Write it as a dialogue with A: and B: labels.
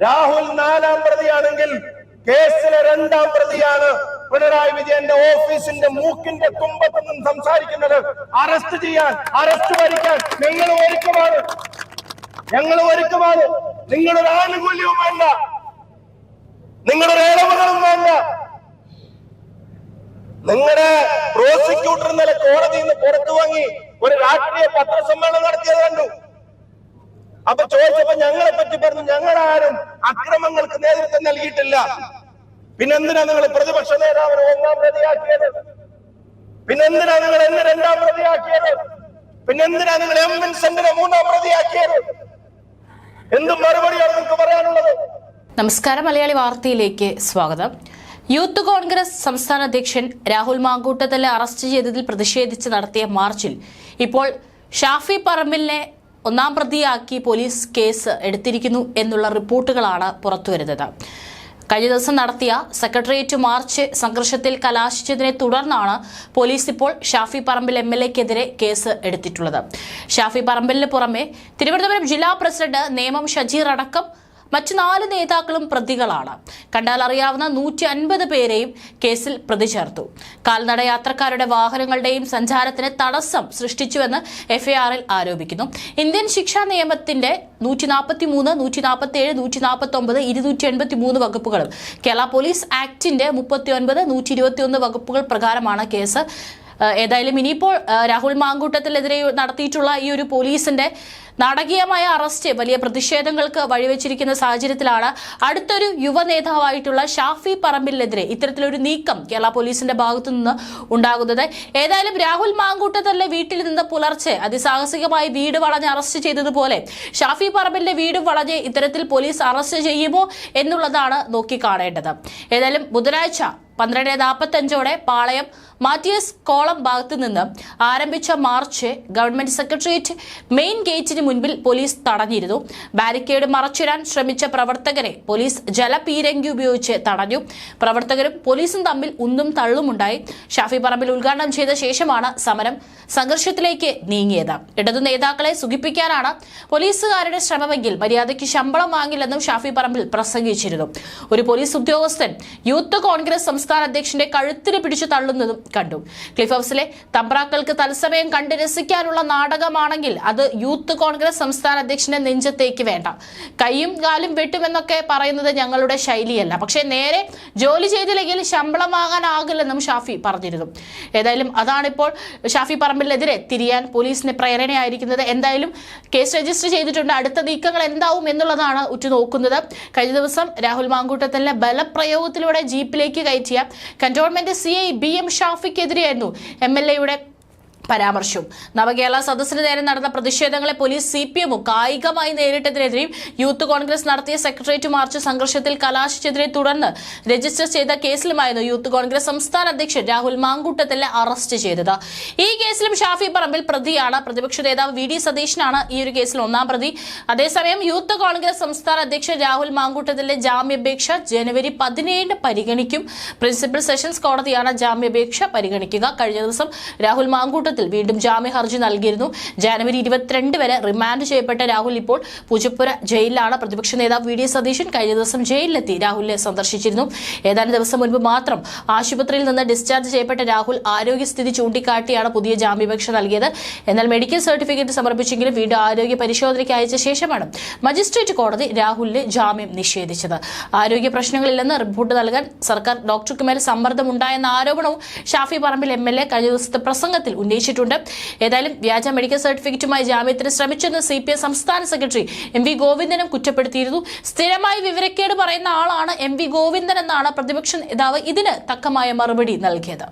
A: രാഹുൽ നാലാം പ്രതിയാണെങ്കിൽ കേസിലെ രണ്ടാം പ്രതിയാണ് പിണറായി വിജയന്റെ ഓഫീസിന്റെ മൂക്കിന്റെ തുമ്പത്ത് നിന്ന് സംസാരിക്കുന്നത് അറസ്റ്റ് ചെയ്യാൻ അറസ്റ്റ് ഭരിക്കാൻ നിങ്ങൾ ഒരുക്കമാണ്. ഞങ്ങൾ ഒരുക്കമാണ്. നിങ്ങളൊരു ആനുകൂല്യവും വേണ്ട നിങ്ങളൊരു ഇളവുകളും വേണ്ട നിങ്ങളുടെ പ്രോസിക്യൂട്ടർ ഇന്നലെ കോടതിയിൽ നിന്ന് പുറത്തു വാങ്ങി ഒരു രാഷ്ട്രീയ പത്രസമ്മേളനം നടത്തിയത് കണ്ടു. അപ്പൊ ചോദിച്ചപ്പോ ഞങ്ങളെ പറ്റി പറഞ്ഞു ഞങ്ങളാരും അക്രമങ്ങൾക്ക് നേതൃത്വം നൽകിയിട്ടില്ല. പിന്നെന്തിനാ നിങ്ങൾ പ്രതിപക്ഷ നേതാവിനെ ഒന്നാം പ്രതിയാക്കിയത്? പിന്നെന്തിനാ നിങ്ങൾ എന്നെ രണ്ടാം പ്രതിയാക്കിയത്? പിന്നെന്തിനാ നിങ്ങൾ എം വിൻസെന്റിനെ മൂന്നാം പ്രതിയാക്കിയത്? എന്ത് മറുപടിയാണ് നിങ്ങൾക്ക് പറയാനുള്ളത്?
B: നമസ്കാരം മലയാളി വാർത്തയിലേക്ക് സ്വാഗതം. യൂത്ത് കോൺഗ്രസ് സംസ്ഥാന അധ്യക്ഷൻ രാഹുൽ മാങ്കൂട്ടത്തലെ അറസ്റ്റ് ചെയ്തതിൽ പ്രതിഷേധിച്ച് നടത്തിയ മാർച്ചിൽ ഇപ്പോൾ ഷാഫി പറമ്പിലിനെ ഒന്നാം പ്രതിയാക്കി പോലീസ് കേസ് എടുത്തിരിക്കുന്നു എന്നുള്ള റിപ്പോർട്ടുകളാണ് പുറത്തുവരുന്നത്. കഴിഞ്ഞ ദിവസം നടത്തിയ സെക്രട്ടേറിയറ്റ് മാർച്ച് സംഘർഷത്തിൽ കലാശിച്ചതിനെ തുടർന്നാണ് പോലീസ് ഇപ്പോൾ ഷാഫി പറമ്പിൽ എം എൽ എക്കെതിരെ കേസ് എടുത്തിട്ടുള്ളത്. ഷാഫി പറമ്പിലിന് പുറമെ തിരുവനന്തപുരം ജില്ലാ പ്രസിഡന്റ് നേമം ഷജീർ അടക്കം മറ്റു നാല് നേതാക്കളും പ്രതികളാണ്. കണ്ടാൽ അറിയാവുന്ന നൂറ്റി അൻപത് പേരെയും കേസിൽ പ്രതി ചേർത്തു കാൽനട യാത്രക്കാരുടെ വാഹനങ്ങളുടെയും സഞ്ചാരത്തിന് തടസ്സം സൃഷ്ടിച്ചുവെന്ന് എഫ്ഐആറിൽ ആരോപിക്കുന്നു. ഇന്ത്യൻ ശിക്ഷാ നിയമത്തിന്റെ നൂറ്റി നാൽപ്പത്തി മൂന്ന് നൂറ്റി നാൽപ്പത്തി ഏഴ് നൂറ്റി നാൽപ്പത്തി ഒമ്പത് ഇരുന്നൂറ്റി എൺപത്തി മൂന്ന് വകുപ്പുകളും കേരള പോലീസ് ആക്ടിന്റെ മുപ്പത്തി ഒൻപത് നൂറ്റി ഇരുപത്തി ഒന്ന് വകുപ്പുകൾ പ്രകാരമാണ് കേസ്. ഏതായാലും ഇനിയിപ്പോൾ രാഹുൽ മാങ്കൂട്ടത്തിനെതിരെ നടത്തിയിട്ടുള്ള ഈ ഒരു പോലീസിന്റെ നാടകീയമായ അറസ്റ്റ് വലിയ പ്രതിഷേധങ്ങൾക്ക് വഴിവെച്ചിരിക്കുന്ന സാഹചര്യത്തിലാണ് അടുത്തൊരു യുവ നേതാവായിട്ടുള്ള ഷാഫി പറമ്പിലിനെതിരെ ഇത്തരത്തിലൊരു നീക്കം കേരള പോലീസിന്റെ ഭാഗത്തു നിന്ന് ഉണ്ടാകുന്നത്. ഏതായാലും രാഹുൽ മാങ്കൂട്ടത്തല്ലേ വീട്ടിൽ നിന്ന് പുലർച്ചെ അതിസാഹസികമായി വീട് വളഞ്ഞ് അറസ്റ്റ് ചെയ്തതുപോലെ ഷാഫി പറമ്പിലിന്റെ വീട് വളഞ്ഞ് ഇത്തരത്തിൽ പോലീസ് അറസ്റ്റ് ചെയ്യുമോ എന്നുള്ളതാണ് നോക്കിക്കാണേണ്ടത്. ഏതായാലും ബുധനാഴ്ച പന്ത്രണ്ട് നാൽപ്പത്തഞ്ചോടെ പാളയം മാറ്റിയസ് കോളം ഭാഗത്ത് നിന്ന് ആരംഭിച്ച മാർച്ച് ഗവൺമെന്റ് സെക്രട്ടേറിയറ്റ് മെയിൻ ഗേറ്റിന് മുൻപിൽ പോലീസ് തടഞ്ഞിരുന്നു. ബാരിക്കേഡ് മറച്ചിടാൻ ശ്രമിച്ച പ്രവർത്തകരെ പോലീസ് ജലപീരങ്കി ഉപയോഗിച്ച് തടഞ്ഞു. പ്രവർത്തകരും പോലീസും തമ്മിൽ ഉന്തും തള്ളുമുണ്ടായി. ഷാഫി പറമ്പിൽ ഉദ്ഘാടനം ചെയ്ത ശേഷമാണ് സമരം സംഘർഷത്തിലേക്ക് നീങ്ങിയത്. ഇടതു നേതാക്കളെ സുഖിപ്പിക്കാനാണ് പോലീസുകാരുടെ ശ്രമമെങ്കിൽ മര്യാദയ്ക്ക് ശമ്പളം വാങ്ങില്ലെന്നും ഷാഫി പറമ്പിൽ പ്രസംഗിച്ചിരുന്നു. ഒരു പോലീസ് ഉദ്യോഗസ്ഥൻ യൂത്ത് കോൺഗ്രസ് അധ്യക്ഷന്റെ കഴുത്തിന് പിടിച്ചു തള്ളുന്നതും കണ്ടു. ക്ലിഫ് ഹൗസിലെ തമ്പ്രാക്കൾക്ക് തത്സമയം കണ്ട് രസിക്കാനുള്ള നാടകമാണെങ്കിൽ അത് യൂത്ത് കോൺഗ്രസ് സംസ്ഥാന അധ്യക്ഷന്റെ നെഞ്ചത്തേക്ക് വേണ്ട. കൈയും കാലും വെട്ടുമെന്നൊക്കെ പറയുന്നത് ഞങ്ങളുടെ ശൈലിയല്ല. പക്ഷേ നേരെ ജോലി ചെയ്തില്ലെങ്കിൽ ശമ്പളം വാങ്ങാനാകില്ലെന്നും ഷാഫി പറഞ്ഞിരുന്നു. ഏതായാലും അതാണിപ്പോൾ ഷാഫി പറമ്പിലിനെതിരെ തിരിയാൻ പോലീസിന് പ്രേരണയായിരിക്കുന്നത്. എന്തായാലും കേസ് രജിസ്റ്റർ ചെയ്തിട്ടുണ്ട്. അടുത്ത നീക്കങ്ങൾ എന്താവും എന്നുള്ളതാണ് ഉറ്റുനോക്കുന്നത്. കഴിഞ്ഞ ദിവസം രാഹുൽ മാങ്കൂട്ടത്തിലെ ബലപ്രയോഗത്തിലൂടെ ജീപ്പിലേക്ക് കയറ്റിയ cantonment C I B M ഷാഫിക്കെതിരെയായിരുന്നു. M L എയുടെ പരാമർശവും. നവകേരള സദസ്സിന് നേരെ നടന്ന പ്രതിഷേധങ്ങളെ പോലീസ് സി പി എമ്മും കായികമായി നേരിട്ടതിനെതിരെയും യൂത്ത് കോൺഗ്രസ് നടത്തിയ സെക്രട്ടേറിയറ്റ് മാർച്ച് സംഘർഷത്തിൽ കലാശിച്ചതിനെ തുടർന്ന് രജിസ്റ്റർ ചെയ്ത കേസിലുമായിരുന്നു യൂത്ത് കോൺഗ്രസ് സംസ്ഥാന അധ്യക്ഷൻ രാഹുൽ മാങ്കൂട്ടത്തിലെ അറസ്റ്റ് ചെയ്തത്. ഈ കേസിലും ഷാഫി പറമ്പിൽ പ്രതിയാണ്. പ്രതിപക്ഷ നേതാവ് വി ഡി സതീശനാണ് ഈ ഒരു കേസിൽ ഒന്നാം പ്രതി. അതേസമയം യൂത്ത് കോൺഗ്രസ് സംസ്ഥാന അധ്യക്ഷൻ രാഹുൽ മാങ്കൂട്ടത്തിലെ ജാമ്യാപേക്ഷ ജനുവരി പതിനേഴിന് പരിഗണിക്കും. പ്രിൻസിപ്പൽ സെഷൻസ് കോടതിയാണ് ജാമ്യാപേക്ഷ പരിഗണിക്കുക. കഴിഞ്ഞ ദിവസം രാഹുൽ മാങ്കൂട്ടത്തിൽ വീണ്ടും ജാമ്യ ഹർജി നൽകിയിരുന്നു. ജനുവരി ഇരുപത്തിരണ്ട് വരെ റിമാൻഡ് ചെയ്യപ്പെട്ട രാഹുൽ ഇപ്പോൾ പൂജപ്പുര ജയിലിലാണ്. പ്രതിപക്ഷ നേതാവ് വി ഡി സതീശൻ കഴിഞ്ഞ ദിവസം ജയിലിലെത്തി രാഹുലിനെ സന്ദർശിച്ചിരുന്നു. ഏതാനും ദിവസം മുൻപ് മാത്രം ആശുപത്രിയിൽ നിന്ന് ഡിസ്ചാർജ് ചെയ്യപ്പെട്ട രാഹുൽ ആരോഗ്യസ്ഥിതി ചൂണ്ടിക്കാട്ടിയാണ് പുതിയ ജാമ്യപേക്ഷ നൽകിയത്. എന്നാൽ മെഡിക്കൽ സർട്ടിഫിക്കറ്റ് സമർപ്പിച്ചെങ്കിലും വീണ്ടും ആരോഗ്യ പരിശോധനയ്ക്ക് അയച്ച ശേഷമാണ് മജിസ്ട്രേറ്റ് കോടതി രാഹുലിന് ജാമ്യം നിഷേധിച്ചത്. ആരോഗ്യ പ്രശ്നങ്ങളില്ലെന്ന് റിപ്പോർട്ട് നൽകാൻ സർക്കാർ ഡോക്ടർക്ക് മേൽ സമ്മർദ്ദമുണ്ടായെന്ന ആരോപണവും Shafi Parambil M L A കഴിഞ്ഞ ദിവസത്തെ പ്രസംഗത്തിൽ ഉന്നയിച്ചിട്ടുണ്ട് ഏതായാലും വ്യാജ മെഡിക്കൽ സർട്ടിഫിക്കറ്റുമായി ജാമ്യത്തിന് ശ്രമിച്ചെന്ന് സി പി എം സംസ്ഥാന സെക്രട്ടറി എം വി ഗോവിന്ദനും കുറ്റപ്പെടുത്തിയിരുന്നു. സ്ഥിരമായി വിവരക്കേട് പറയുന്ന ആളാണ് എം വി ഗോവിന്ദൻ എന്നാണ് പ്രതിപക്ഷ നേതാവ് ഇതിന് തക്കമായ മറുപടി നൽകിയത്.